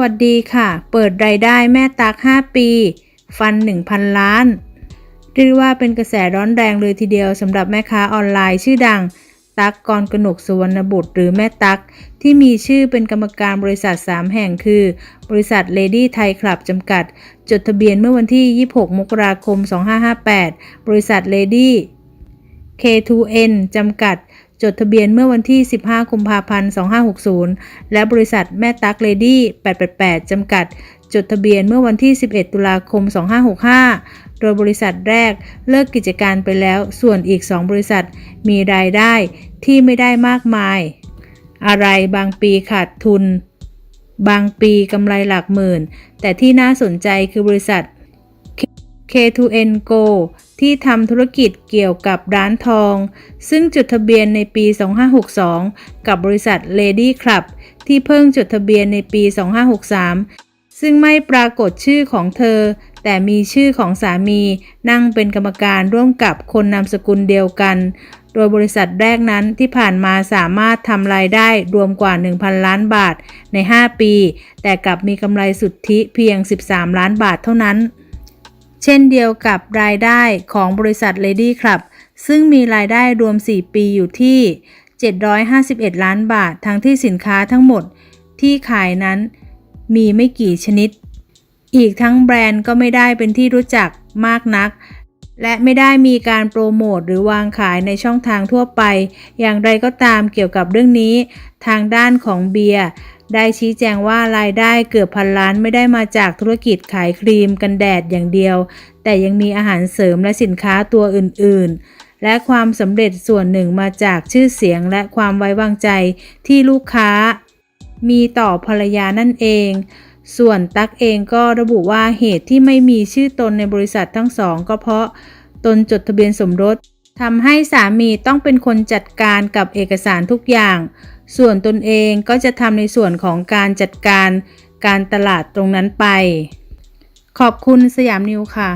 วัสดีค่ะ เปิดรายได้แม่ตัก5 ปี ฟัน 1,000 ล้าน เรียกว่าเป็นกระแสร้อนแรงเลยทีเดียวสำหรับแม่ค้าออนไลน์ชื่อดัง ตักกรกนกสุวรรณบุตรหรือแม่ตัก ที่มีชื่อเป็นกรรมการบริษัท 3 แห่งคือ บริษัท Lady Thai Club จำกัด จดทะเบียนเมื่อวันที่ 26 มกราคม 2558 บริษัท Lady K2N จำกัด จดทะเบียนเมื่อวันที่ 15 กุมภาพันธ์ 2560 และบริษัทแม่ตักเลดี้ 888 จำกัด จดทะเบียนเมื่อวันที่ 11 ตุลาคม 2565 โดยบริษัทแรกเลิกกิจการไปแล้ว ส่วนอีก 2 บริษัทมีรายได้ที่ไม่ได้มากมาย อะไรบางปีขาดทุน บางปีกำไรหลักหมื่น แต่ที่น่าสนใจคือบริษัท K2N Go ที่ทำธุรกิจเกี่ยวกับร้านทอง ซึ่งจดทะเบียนในปี 2562 กับบริษัท Lady Club ที่เพิ่งจดทะเบียนในปี 2563 ซึ่งไม่ปรากฏชื่อของเธอ แต่มีชื่อของสามีนั่งเป็นกรรมการร่วมกับคนนามสกุลเดียวกัน โดยบริษัทแรกนั้นที่ผ่านมาสามารถทำรายได้รวมกว่า 1,000 ล้านบาทใน 5 ปี แต่กลับมีกำไรสุทธิเพียง 13 ล้านบาทเท่านั้น เช่นเดียวกับรายได้ของบริษัท Lady Club ซึ่งมีรายได้รวม 4 ปีอยู่ที่ 751 ล้านบาท ทั้งที่สินค้าทั้งหมดที่ขายนั้นมีไม่กี่ชนิด อีกทั้งแบรนด์ก็ไม่ได้เป็นที่รู้จักมากนัก และไม่ได้มีการโปรโมทหรือวางขายในช่องทางทั่วไป อย่างไรก็ตามเกี่ยวกับเรื่องนี้ ทางด้านของเบียร์ ได้ชี้แจงว่ารายได้เกือบพันล้านไม่ได้มาจากธุรกิจขายครีมกันแดดอย่างเดียว แต่ยังมีอาหารเสริมและสินค้าตัวอื่น ๆ และความสำเร็จส่วนหนึ่งมาจากชื่อเสียงและความไว้วางใจที่ลูกค้า มีต่อภรรยานั่นเอง ส่วนตั๊กเองก็ระบุว่าเหตุที่ไม่มีชื่อตนในบริษัททั้งสองก็เพราะตนจดทะเบียนสมรสทำให้สามีต้องเป็นคนจัดการกับเอกสารทุกอย่าง ส่วนตนเองก็จะทำในส่วนของการจัดการการตลาดตรงนั้นไป ขอบคุณสยามนิวค่ะ